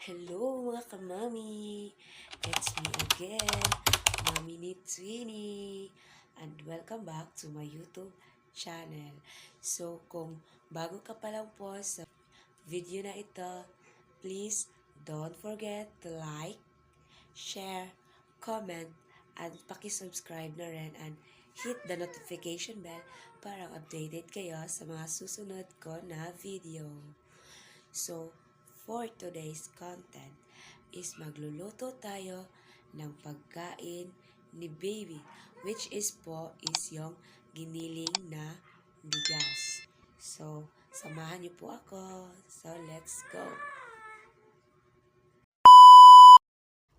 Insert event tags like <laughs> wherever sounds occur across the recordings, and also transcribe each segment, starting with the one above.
Hello mga kamami! It's me again, Mami ni Twinnie. And welcome back to my YouTube channel. So kung bago ka pa lang po sa video na ito, please don't forget to like, share, comment, and pakisubscribe na rin and hit the notification bell para updated kayo sa mga susunod ko na video. So, for today's content is magluluto tayo ng pagkain ni baby which is po is yung giniling na bigas. So, samahan niyo po ako. So, let's go.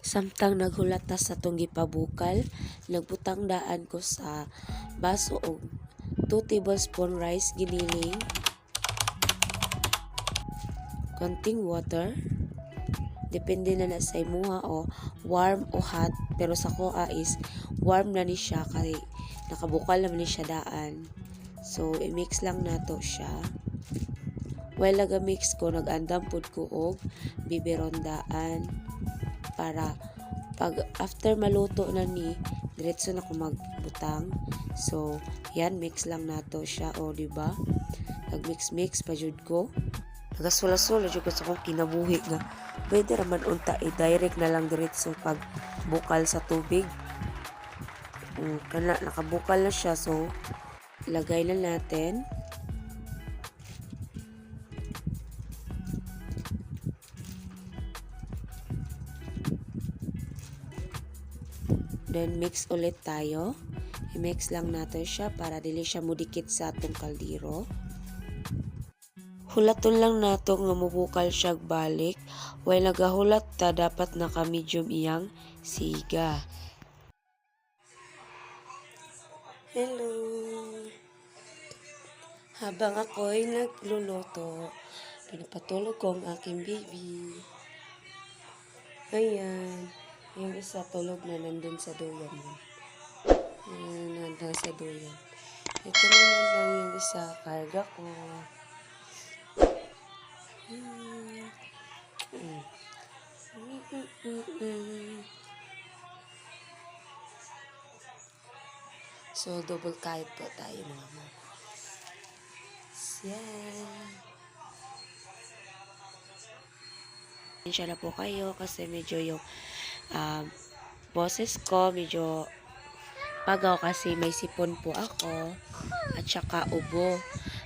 Samtang naghulat ta sa tong gipabukal, nagbutang daan ko sa baso og 2 tablespoon rice giniling konting water. Depende na na sa imuha o warm o hot. Pero sa kuha is warm na ni siya kay nakabukal naman ni siya daan. So, i-mix lang nato siya. While naga-mix ko, nag-andam pud ko og biberon daan para pag after maluto na ni diretso na ko magbutang. So, yan mix lang nato siya o di ba? Nag-mix mix pa jud ko nagasula-sula jud ko sa akong kinabuhi nga pwede raman unta i-direct na lang diretso pag bukal sa tubig. Um, kana nakabukal na siya so lagay na natin. Then mix ulit tayo. I-mix lang natin siya para dili siya mudikit sa atong kaldero Hulaton lang nato nga mubukal siya balik. While nagahulat ta, dapat naka medium iyang siga. Hello! Habang ako'y nagluluto, pinapatulog ko ang aking baby. Ayan. Yung isa tulog na nandun sa duyan. Ayan, nandun sa duyan. Ito naman lang yung isa, karga ko. So, double kahit po tayo mga mo. Yan. Pasensya na po kayo kasi medyo yung um, boses ko medyo pagaw kasi may sipon po ako at saka ubo.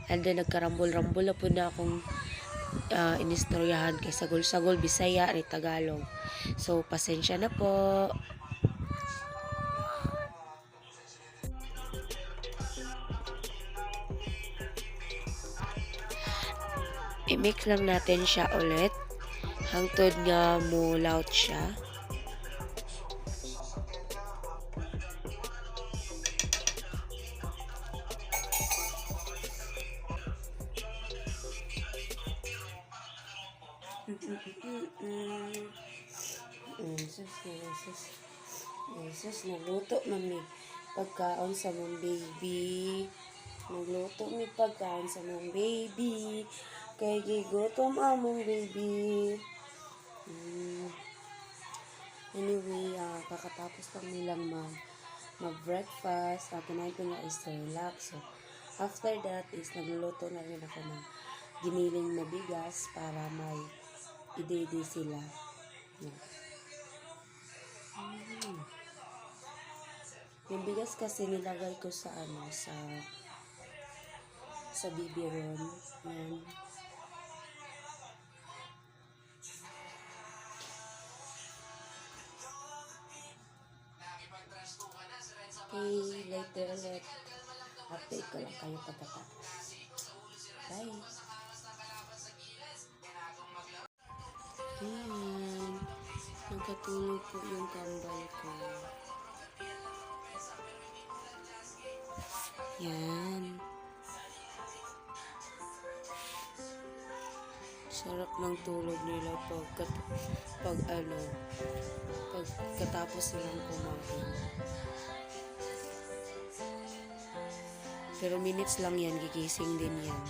And then nagkarambol-rambol na po na akong uh, inistoryahan kay Sagol-Sagol, Bisaya, at Tagalog. So, pasensya na po. I-mix lang natin siya ulit. Hangtod nga mo loud siya. Mm, sus, sus, sus, nagluto mami pagkaon sa mong baby. Nagluto mi pagkaon sa mong baby. Kay gigotom among baby. Mm. Anyway, ah, kakatapos lang nilang mag mag-breakfast. Uh, kinain ko nga is relax. So, after that is nagluluto na rin ako ng giniling na bigas para may idede sila. Yan. Mm. Yung bigas kasi nilagay ko sa ano, sa sa bibiron. Yan. Okay, later ulit. Update ko lang kayo pagkatapos. Bye! Ayan. Nagkatulog po yung kambal ko. Yan. Sarap ng tulog nila pag, pag ano, pag katapos silang kumain. Pero minutes lang yan, gigising din yan.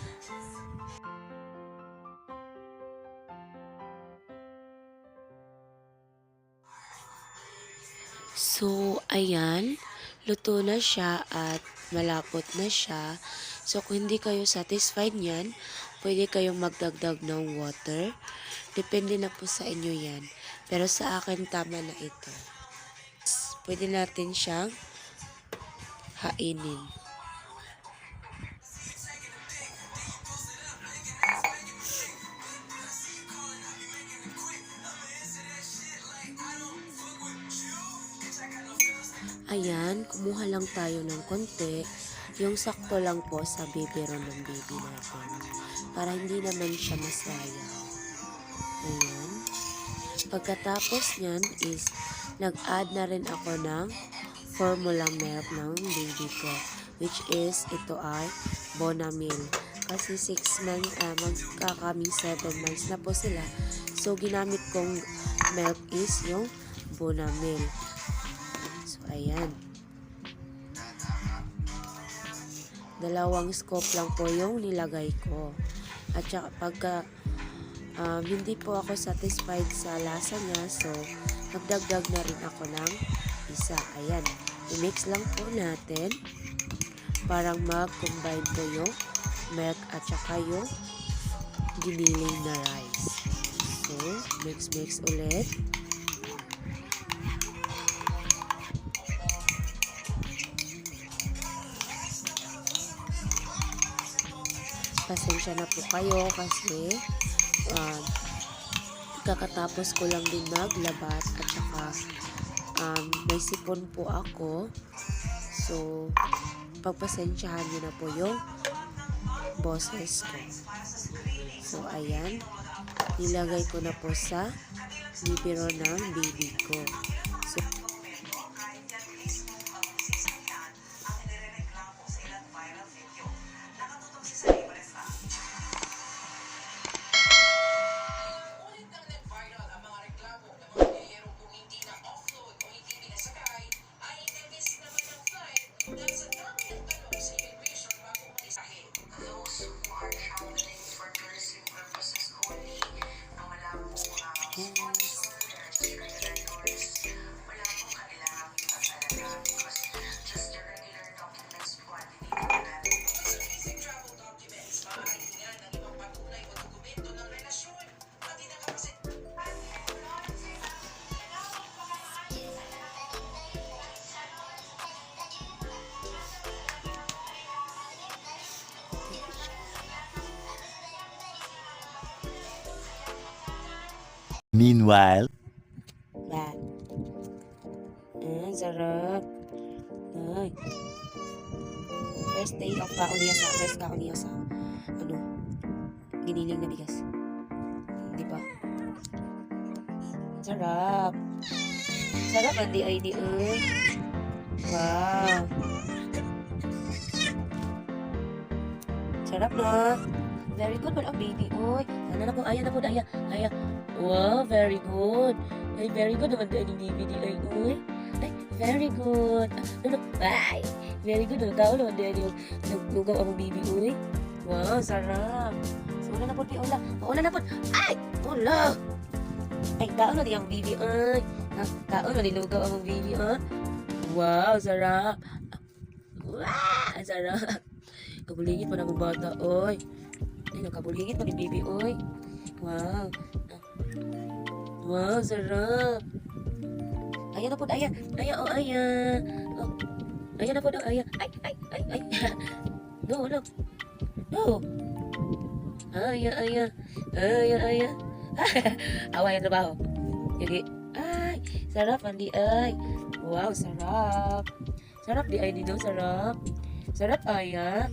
So, ayan. Luto na siya at malapot na siya. So, kung hindi kayo satisfied niyan, pwede kayong magdagdag ng water. Depende na po sa inyo yan. Pero sa akin, tama na ito. Pwede natin siyang hainin. Ayan, kumuha lang tayo ng konti. Yung sakto lang po sa bibiro ng baby natin. Para hindi naman siya masayang. Ayan. Pagkatapos niyan is, nag-add na rin ako ng formula milk ng baby ko. Which is, ito ay Bonamil. Kasi 6 months, uh, magkakaming 7 months na po sila. So, ginamit kong milk is yung Bonamil. Ayan. Dalawang scoop lang po yung nilagay ko. At saka pagka um, hindi po ako satisfied sa lasa niya, so magdagdag na rin ako ng isa. Ayan. I-mix lang po natin. Parang mag-combine po yung milk at saka yung giniling na rice. So, mix-mix ulit. Pasensya na po kayo kasi um, kakatapos ko lang din maglabas at saka um, may sipon po ako. So pagpasensyahan nyo na po yung boses ko. So ayan. Nilagay ko na po sa bibiro ng baby ko. So Meanwhile, Yan. Ah, sarap. Ay. First day of kaon niya sa, first kaon niya sa, ano, giniling na bigas. Di ba? Sarap. Sarap ang DID, uy. Wow. Sarap na. Very good, wala baby, uy. Ano na po, ayan na po, daya. Aya. Wow, very good. Ay, very good naman dahil yung DVD ay, uy. Ay, very good. Ano, ay, very good. Ang tao naman dahil yung naglugaw ang baby, uy. Wow, sarap. So, wala na po, Piola. Wala na po. Ay, wala. Ay, tao na di ang baby, ay. Tao na nilugaw ang baby, ah. Wow, sarap. Wow, sarap. Kabulingit pa na mong bata, oy. Ay, nakabulingit pa ni baby, oy. Wow. Wow, sarap. Ayan na po, ayan. Ayan, oh, ayan. Oh. Ayan na po, oh, ayan. Ay, ay, ay, ay. <laughs> No, no. No. Ayan, ayan. Ayan, ayan. <laughs> Awa yung trabaho. Sige. Ay, sarap, Andi, ay. Wow, sarap. Sarap di ay dito, sarap. Sarap, aya.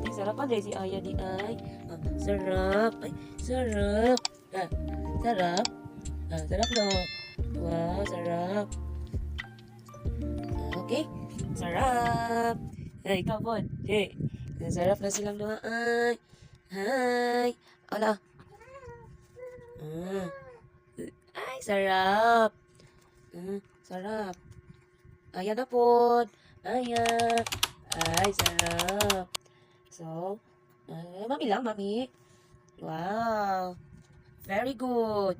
Ay, sarap pa si aya di ay. Ah, sarap. Ay, sarap. Ah, sarap. Ah, sarap no. Wow, sarap. Okay. Sarap. Ay, ikaw po. Hey. Sarap na silang mga ay. Hi. Ala. Ah. Ay, sarap. Ah, sarap. Ayan na po. Ayan. Ay, sarap. So, ay, mami lang, mami. Wow. Very good.